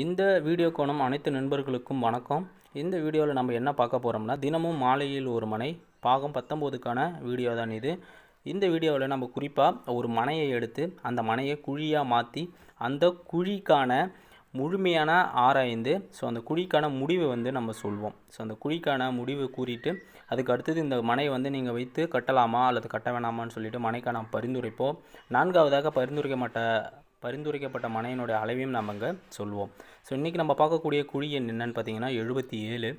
இந்த வீடியோ கோணம் அனைத்து நண்பர்களுக்கும் வணக்கம். இந்த வீடியோவில் நம்ம என்ன பார்க்க போகிறோம்னா தினமும் மாலையில் ஒரு மனை பாகம் பத்தொம்போதுக்கான வீடியோ தான் இது. இந்த வீடியோவில் நம்ம குறிப்பாக ஒரு மனையை எடுத்து அந்த மனையை குழியாக மாற்றி அந்த குழிக்கான முழுமையான ஆராய்ந்து ஸோ அந்த குழிக்கான முடிவை வந்து நம்ம சொல்வோம். ஸோ அந்த குழிக்கான முடிவு கூறிட்டு அதுக்கு அடுத்தது இந்த மனையை வந்து நீங்கள் வைத்து கட்டலாமா அல்லது கட்ட வேணாமான்னு சொல்லிவிட்டு மனைக்கான பரிந்துரைப்போம். நான்காவதாக பரிந்துரைக்கப்பட்ட பரிந்துரைக்கப்பட்ட மனையினுடைய அளவையும் நம்ம அங்கே சொல்வோம். ஸோ இன்றைக்கி நம்ம பார்க்கக்கூடிய குழி எண் என்னன்னு பார்த்தீங்கன்னா எழுபத்தி ஏழு.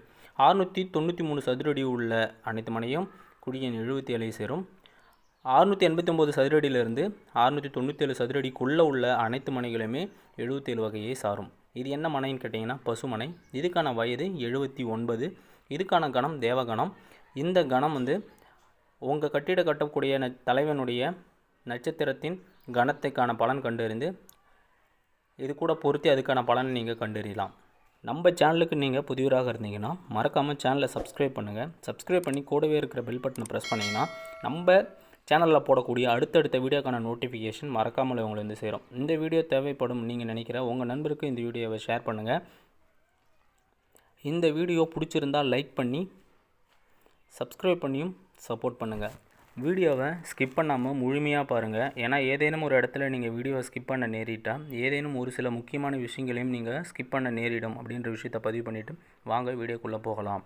அறுநூற்றி தொண்ணூற்றி மூணு சதுரடி உள்ள அனைத்து மனையும் குழி எண் எழுபத்தி ஏழை சேரும். அறுநூற்றி எண்பத்தொம்போது சதுரடியிலிருந்து அறுநூற்றி தொண்ணூற்றேழு சதுரடிக்குள்ளே உள்ள அனைத்து மனைகளுமே எழுபத்தேழு வகையை சாரும். இது என்ன மனைன்னு கேட்டிங்கன்னா பசுமனை இதுக்கான வயது எழுபத்தி ஒன்பது. இதுக்கான கணம் தேவகணம். இந்த கணம் வந்து உங்கள் கட்டிட கட்டக்கூடிய ந தலைவனுடைய நட்சத்திரத்தின் கணத்தைக்கான பலன் கண்டறிந்து இது கூட பொருத்தி அதுக்கான பலனை நீங்கள் கண்டறியலாம். நம்ம சேனலுக்கு நீங்கள் புதியவராக இருந்தீங்கன்னா மறக்காமல் சேனலை சப்ஸ்கிரைப் பண்ணுங்கள் சப்ஸ்கிரைப் பண்ணி கூடவே இருக்கிற பெல் பட்டனை ப்ரெஸ் பண்ணிங்கன்னா நம்ம சேனலில் போடக்கூடிய அடுத்தடுத்த வீடியோக்கான நோட்டிஃபிகேஷன் மறக்காமல் உங்களை வந்து சேரும். இந்த வீடியோ தேவைப்படும் நீங்கள் நினைக்கிற உங்கள் நண்பருக்கு இந்த வீடியோவை ஷேர் பண்ணுங்கள் இந்த வீடியோ பிடிச்சிருந்தால் லைக் பண்ணி சப்ஸ்கிரைப் பண்ணியும் சப்போர்ட் பண்ணுங்கள் வீடியோவை ஸ்கிப் பண்ணாமல் முழுமையாக பாருங்கள் ஏன்னா ஏதேனும் ஒரு இடத்துல நீங்கள் வீடியோவை ஸ்கிப் பண்ண நேரிட்டால் ஏதேனும் ஒரு சில முக்கியமான விஷயங்களையும் நீங்கள் ஸ்கிப் பண்ண நேரிடும் அப்படின்ற விஷயத்தை பதிவு பண்ணிவிட்டு வாங்க வீடியோக்குள்ளே போகலாம்.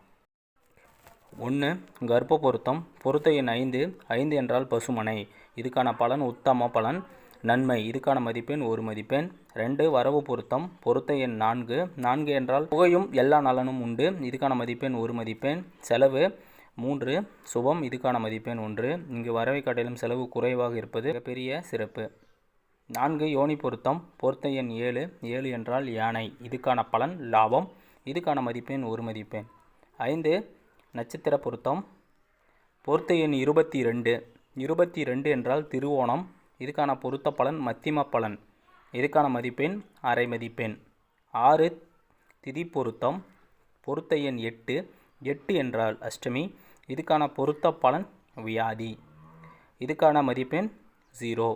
ஒன்று கர்ப்ப பொருத்தம் பொருத்த எண் ஐந்து ஐந்து என்றால் பசுமனை. இதுக்கான பலன் உத்தம பலன் நன்மை. இதுக்கான மதிப்பெண் ஒரு மதிப்பெண். ரெண்டு வரவு பொருத்தம். பொருத்த எண் நான்கு. நான்கு என்றால் புகையும் எல்லா நலனும் உண்டு. இதுக்கான மதிப்பெண் ஒரு மதிப்பெண். செலவு மூன்று சுபம் இதுக்கான மதிப்பெண் ஒன்று. இங்கு வரவை காட்டிலும் செலவு குறைவாக இருப்பது பெரிய சிறப்பு. நான்கு யோனி பொருத்தம் பொருத்த எண் ஏழு. ஏழு என்றால் யானை. இதுக்கான பலன் லாபம். இதுக்கான மதிப்பெண் ஒரு மதிப்பெண். ஐந்து நட்சத்திர பொருத்தம் பொருத்த எண் இருபத்தி ரெண்டு இருபத்தி ரெண்டு என்றால் திருவோணம். இதுக்கான பொருத்த பலன் மத்திம பலன். இதுக்கான மதிப்பெண் அரை மதிப்பெண். ஆறு திதி பொருத்தம் பொருத்த எண் எட்டு. எட்டு என்றால் அஷ்டமி. இதுக்கான பொருத்த பலன் வியாதி. இதுக்கான மதிப்பெண் ஜீரோ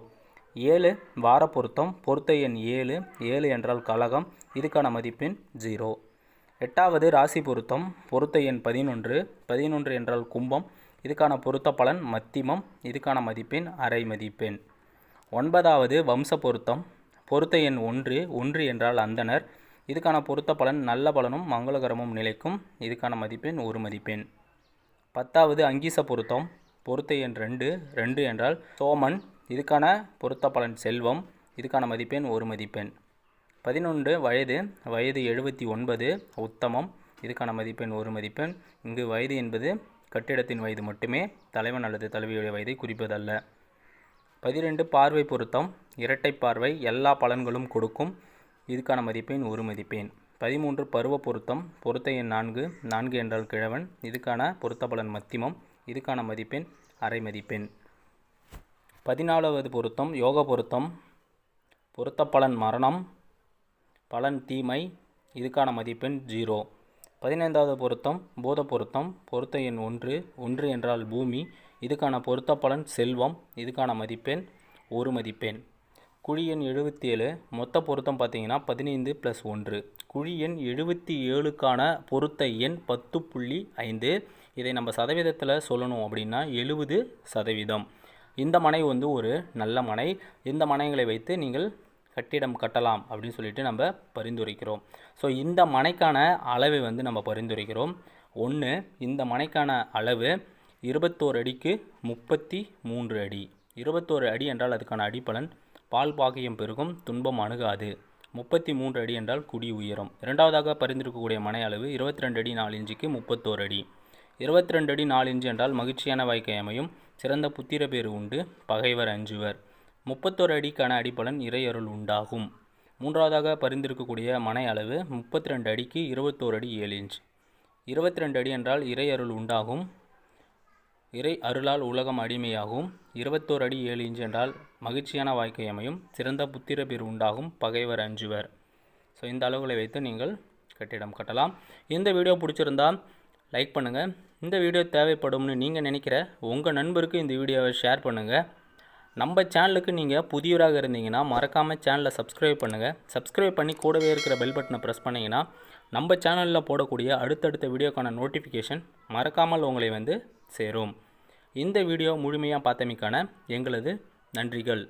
ஏழு வார பொருத்தம் பொருத்த எண் ஏழு ஏழு என்றால் கழகம் இதுக்கான மதிப்பெண் ஜீரோ எட்டாவது ராசி பொருத்தம் பொருத்த எண் பதினொன்று பதினொன்று என்றால் கும்பம் இதுக்கான பொருத்த பலன் மத்திமம் இதுக்கான மதிப்பெண் அரை மதிப்பெண். ஒன்பதாவது வம்ச பொருத்தம் பொருத்த எண் ஒன்று ஒன்று என்றால் அந்தனர் இதுக்கான பொருத்த பலன் நல்ல பலனும் மங்களகரமும் நிலைக்கும் இதுக்கான மதிப்பெண் ஒரு மதிப்பெண். பத்தாவது அங்கீச பொருத்தம் பொருத்த எண் ரெண்டு ரெண்டு என்றால் சோமன் இதுக்கான பொருத்த பலன் செல்வம் இதுக்கான மதிப்பெண் ஒரு மதிப்பெண். பதினொன்று வயது வயது எழுபத்தி ஒன்பது உத்தமம் இதுக்கான மதிப்பெண் ஒரு மதிப்பெண். இங்கு வயது என்பது கட்டிடத்தின் வயது மட்டுமே தலைவன் அல்லது தலைவியுடைய வயதை குறிப்பதல்ல. பதிரெண்டு பார்வை பொருத்தம் இரட்டை பார்வை எல்லா பலன்களும் கொடுக்கும் இதுக்கான மதிப்பெண் ஒரு மதிப்பெண். பதிமூன்று பருவ பொருத்தம் பொருத்த எண் நான்கு நான்கு என்றால் கிழவன். இதுக்கான பொருத்த பலன் மத்திமம் இதுக்கான மதிப்பெண் அரை மதிப்பெண். பதினாலாவது பொருத்தம் யோக பொருத்தம் பொருத்த பலன் மரணம் பலன் தீமை இதுக்கான மதிப்பெண் ஜீரோ. பதினைந்தாவது பொருத்தம் போத பொருத்தம் பொருத்த எண் ஒன்று ஒன்று என்றால் பூமி இதுக்கான பொருத்த பலன் செல்வம் இதுக்கான மதிப்பெண் ஒரு மதிப்பெண். குழி எண் எழுபத்தி ஏழு மொத்த பொருத்தம் பார்த்தீங்கன்னா பதினைந்து ப்ளஸ் ஒன்று. குழி எண் எழுபத்தி ஏழுக்கான பொருத்த எண் பத்து புள்ளி ஐந்து. இதை நம்ம சதவீதத்தில் சொல்லணும் அப்படின்னா எழுபது சதவீதம். இந்த மனை வந்து ஒரு நல்ல மனை. இந்த மனைகளை வைத்து நீங்கள் கட்டிடம் கட்டலாம் அப்படின்னு சொல்லிட்டு நம்ம பரிந்துரைக்கிறோம். ஸோ இந்த மனைக்கான அளவை வந்து நம்ம பரிந்துரைக்கிறோம். ஒன்று இந்த மனைக்கான அளவு இருபத்தோரு அடிக்கு முப்பத்தி மூன்று அடி. இருபத்தோரு அடி என்றால் அதுக்கான அடிப்பலன் பால் பாகியம் பெருகும் துன்பம் அணுகாது. முப்பத்தி மூன்று அடி என்றால் குடி உயரும். இரண்டாவதாக பரிந்திருக்கக்கூடிய மனை அளவு இருபத்தி ரெண்டு அடி நாலு இன்ச்சுக்கு முப்பத்தோரு அடி. இருபத்தி ரெண்டு அடி நாலு இன்ச்சு என்றால் மகிழ்ச்சியான வாய்க்கை அமையும். சிறந்த புத்திர பேறு உண்டு. பகைவர் அஞ்சுவர். முப்பத்தோரு அடிக்கான அடிப்பலன் இறையருள் உண்டாகும். மூன்றாவதாக பரிந்திருக்கக்கூடிய மனை அளவு முப்பத்தி ரெண்டு அடிக்கு இருபத்தோரு அடி ஏழு இன்ச் இருபத்தி ரெண்டு அடி என்றால் இறையருள் உண்டாகும். இறை அருளால் உலகம் அடிமையாகும். இருபத்தோரு அடி ஏழு இன்ச் என்றால் மகிழ்ச்சியான வாழ்க்கை அமையும். சிறந்த புத்திர பேர் உண்டாகும். பகைவர் அஞ்சுவர். ஸோ இந்த அளவுகளை வைத்து நீங்கள் கட்டிடம் கட்டலாம். இந்த வீடியோ பிடிச்சிருந்தால் லைக் பண்ணுங்கள் இந்த வீடியோ தேவைப்படும்னு நீங்கள் நினைக்கிற உங்கள் நண்பருக்கு இந்த வீடியோவை ஷேர் பண்ணுங்கள் நம்ம சேனலுக்கு நீங்கள் புதியவராக இருந்தீங்கன்னா மறக்காமல் சேனலை சப்ஸ்கிரைப் பண்ணுங்கள் சப்ஸ்கிரைப் பண்ணி கூடவே இருக்கிற பெல் பட்டனை ப்ரெஸ் பண்ணிங்கன்னா நம்ம சேனலில் போடக்கூடிய அடுத்தடுத்த வீடியோக்கான நோட்டிஃபிகேஷன் மறக்காமல் உங்களை வந்து சேரும். இந்த வீடியோ முழுமையாக பார்த்தமைக்கான எங்களது நன்றிகள்.